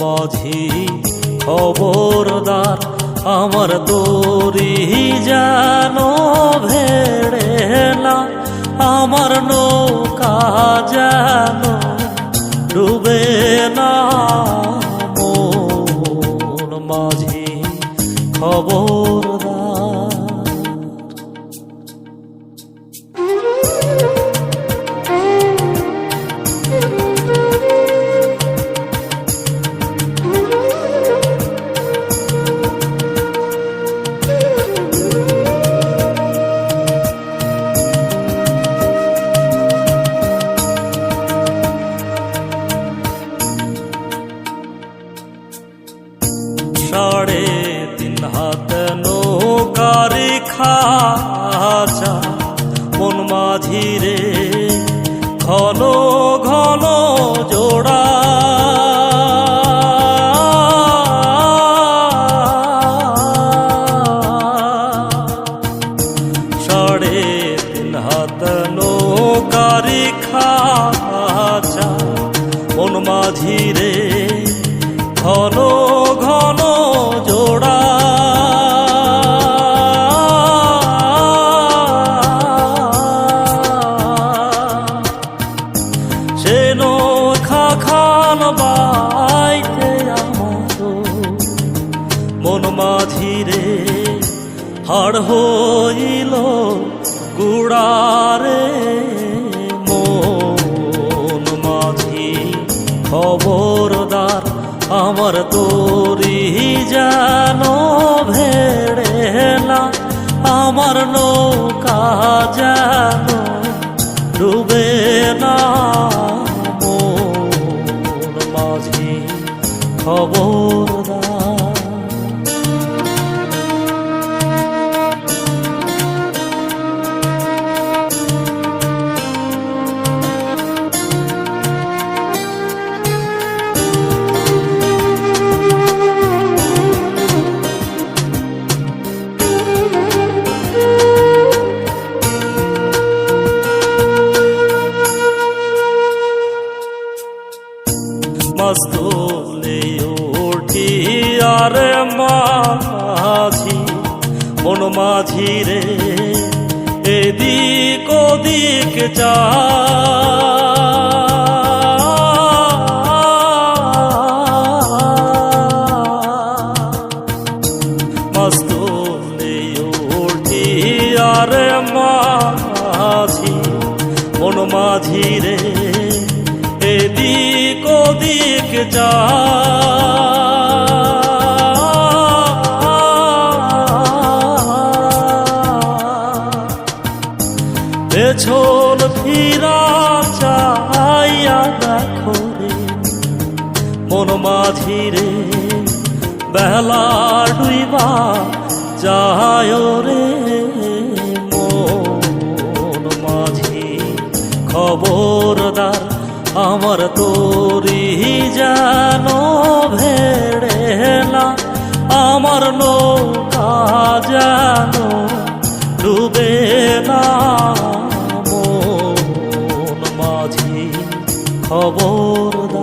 মাঝি খবরদার আমার তোরি যেন ভেড়ে না আমার নৌকা যেন ডুবে না। মাঝি খবরদার সাড়ে তিন হাত নৌকারে খাচা মন মাঝিরে ঘন ঘন জোড়া সাড়ে তিন হাত নৌকারে খাচা সে নৌকা খান বাইতে আমার মন মাঝিরে হাড় হইল গুড়ারে মন মাঝি খবরদার আমার তোরি যেন ভেড়ে না, আমার নৌকা যেন খবরদার মস্তলে ওঠি আর মাঝি মন মাঝি রে এদিক ওদিক যা। মাঝি রে ওদিক যা। পেছন ফিরা চাইয়া দেখো রে। মন মাঝিরে বেলা ডুইবা যায় রে। মন মাঝি খবরদার আমার তোরি যেন ভেড়ে না আমার নৌকা যেন ডুবে না। মাঝি খবরদার